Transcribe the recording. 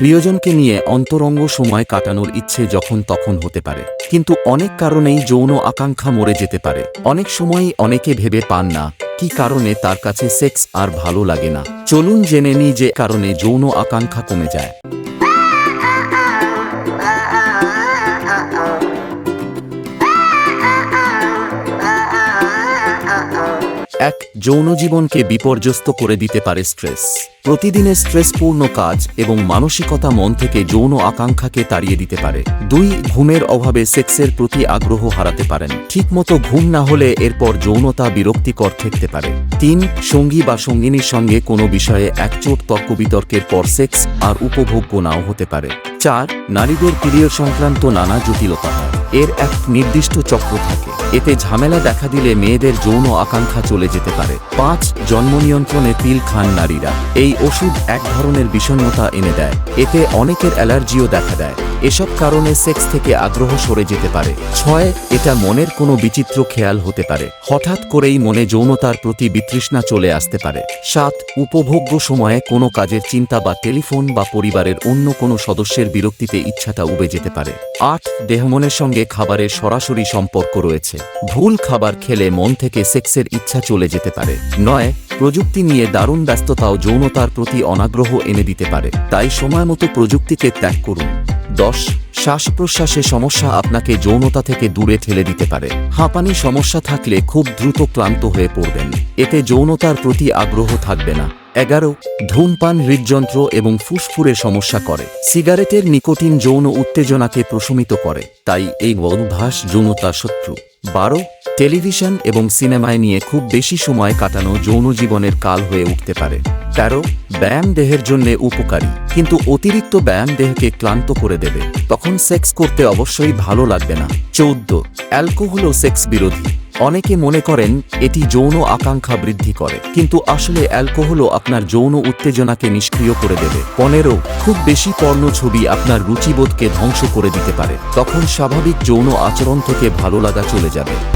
প্রিয়জনকে নিয়ে অন্তরঙ্গ সময় কাটানোর ইচ্ছে যখন তখন হতে পারে। কিন্তু অনেক কারণেই যৌন আকাঙ্ক্ষা মরে যেতে পারে। অনেক সময়ই অনেকে ভেবে পান না, কি কারণে তার কাছে সেক্স আর ভালো লাগে না। চলুন জেনে নিই যে কারণে যৌন আকাঙ্ক্ষা কমে যায়। এক যৌন জীবনকে বিপর্যস্ত করে দিতে পারে স্ট্রেস। প্রতিদিনের স্ট্রেসপূর্ণ কাজ এবং মানসিকতা মন থেকে যৌন আকাঙ্ক্ষাকে তাড়িয়ে দিতে পারে। দুই, ঘুমের অভাবে সেক্সের প্রতি আগ্রহ হারাতে পারেন। ঠিকমতো ঘুম না হলে এরপর যৌনতা বিরক্তিকর ঠেকতে পারে। তিন, সঙ্গী বা সঙ্গিনীর সঙ্গে কোনো বিষয়ে একচোট তর্ক বিতর্কের পর সেক্স আর উপভোগ্য নাও হতে পারে। চার, নারীদের পিরিয়ড সংক্রান্ত নানা জটিলতা হয়। এর এক নির্দিষ্ট চক্র থাকে। এতে ঝামেলা দেখা দিলে মেয়েদের যৌন আকাঙ্ক্ষা চলে যেতে পারে। পাঁচ, জন্ম নিয়ন্ত্রণে তিল খান নারীরা। এই ওষুধ এক ধরনের বিষণ্ণতা এনে দেয়। এতে অনেকের অ্যালার্জিও দেখা দেয়। এসব কারণে সেক্স থেকে আগ্রহ সরে যেতে পারে। ছয়, এটা মনের কোনো বিচিত্র খেয়াল হতে পারে। হঠাৎ করেই মনে যৌনতার প্রতি বিতৃষ্ণা চলে আসতে পারে। সাত, উপভোগ্য সময়ে কোনো কাজের চিন্তা বা টেলিফোন বা পরিবারের অন্য কোনো সদস্যের বিরক্তিতে ইচ্ছাটা উবে যেতে পারে। আট, দেহমনের সঙ্গে খাবারের সরাসরি সম্পর্ক রয়েছে। ভুল খাবার খেলে মন থেকে সেক্সের ইচ্ছা চলে যেতে পারে। নয়, প্রযুক্তি নিয়ে দারুণ ব্যস্ততাও যৌনতার প্রতি অনাগ্রহ এনে দিতে পারে। তাই সময় মতো প্রযুক্তিকে ত্যাগ করুন। দশ শ্বাস প্রশ্বাসে সমস্যা আপনাকে যৌনতা থেকে দূরে ঠেলে দিতে পারে। হাঁপানি সমস্যা থাকলে খুব দ্রুত ক্লান্ত হয়ে পড়বেন। এতে যৌনতার প্রতি আগ্রহ থাকবে না। এগারো, ধূমপান হৃদযন্ত্র এবং ফুসফুরে সমস্যা করে। সিগারেটের নিকোটিন যৌন উত্তেজনাকে প্রশমিত করে, তাই এই অভ্যাস যৌনতার শত্রু। বারো, টেলিভিশন এবং সিনেমায় নিয়ে খুব বেশি সময় কাটানো যৌন জীবনের কাল হয়ে উঠতে পারে। তেরো, ব্যায়াম দেহের জন্য উপকারী, কিন্তু অতিরিক্ত ব্যায়াম দেহকে ক্লান্ত করে দেবে। তখন সেক্স করতে অবশ্যই ভালো লাগবে না। চৌদ্দ, অ্যালকোহল ও সেক্স বিরোধী। অনেকে মনে করেন এটি যৌন আকাঙ্ক্ষা বৃদ্ধি করে, কিন্তু আসলে অ্যালকোহলও আপনার যৌন উত্তেজনাকে নিষ্ক্রিয় করে দেবে। পনেরো, খুব বেশি পর্ণ ছবি আপনার রুচিবোধকে ধ্বংস করে দিতে পারে। তখন স্বাভাবিক যৌন আচরণ থেকে ভালো লাগা চলে যাবে।